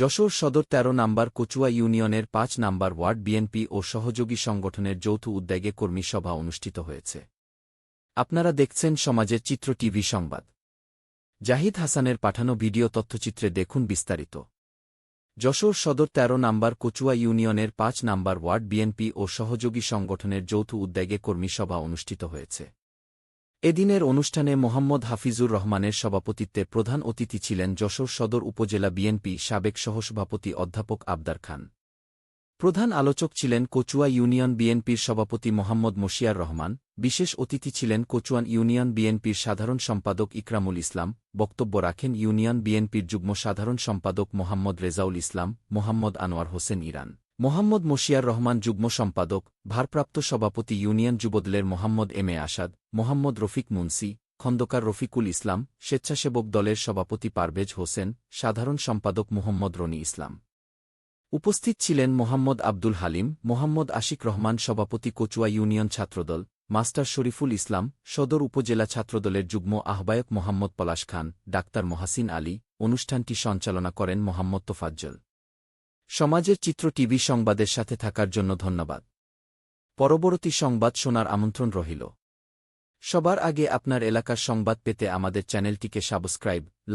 যশোর সদর ১৩ নম্বর কচুয়া ইউনিয়নের পাঁচ নম্বর ওয়ার্ড বিএনপি ও সহযোগী সংগঠনের যৌথ উদ্যোগে কর্মী সভা অনুষ্ঠিত হয়েছে। আপনারা দেখছেন সমাজের চিত্র টিভি সংবাদ। জাহিদ হাসানের পাঠানো ভিডিও তথ্যচিত্রে দেখুন বিস্তারিত। যশোর সদর ১৩ নম্বর কচুয়া ইউনিয়নের পাঁচ নম্বর ওয়ার্ড বিএনপি ও সহযোগী সংগঠনের যৌথ উদ্যোগে কর্মী সভা অনুষ্ঠিত হয়েছে। এদিনের অনুষ্ঠানে মোহাম্মদ হাফিজুর রহমানের সভাপতিত্বে প্রধান অতিথি ছিলেন যশোর সদর উপজেলা বিএনপি সাবেক সহসভাপতি অধ্যাপক আবদার খান। প্রধান আলোচক ছিলেন কচুয়া ইউনিয়ন বিএনপির সভাপতি মোহাম্মদ মশিয়ার রহমান, বিশেষ অতিথি ছিলেন কচুয়ান ইউনিয়ন বিএনপির সাধারণ সম্পাদক ইকরামুল ইসলাম, বক্তব্য রাখেন ইউনিয়ন বিএনপির যুগ্ম সাধারণ সম্পাদক মোহাম্মদ রেজাউল ইসলাম, মোহাম্মদ আনোয়ার হোসেন ইরান। মোহাম্মদ মশিয়ার রহমান যুগ্ম সম্পাদক, ভারপ্রাপ্ত সভাপতি ইউনিয়ন যুবদলের মোহাম্মদ এম এ আসাদ, মোহাম্মদ রফিক মুন্সি, খন্দকার রফিকুল ইসলাম, স্বেচ্ছাসেবক দলের সভাপতি পারভেজ হোসেন, সাধারণ সম্পাদক মোহাম্মদ রনি ইসলাম। উপস্থিত ছিলেন মোহাম্মদ আব্দুল হালিম, মোহাম্মদ আশিক রহমান সভাপতি কচুয়া ইউনিয়ন ছাত্রদল, মাস্টার শরীফুল ইসলাম, সদর উপজেলা ছাত্রদলের যুগ্ম আহ্বায়ক মোহাম্মদ পলাশ খান, ডাক্তার মহাসিন আলী, অনুষ্ঠানটি সঞ্চালনা করেন মোহাম্মদ তোফাজ্জল। সমাজের চিত্র টিভি সংবাদের সাথে থাকার জন্য ধন্যবাদ। পরবর্তী সংবাদ শোনার আমন্ত্রণ রহিল সবার আগে আপনার এলাকার সংবাদ পেতে আমাদের চ্যানেলটিকে সাবস্ক্রাইব, লাইক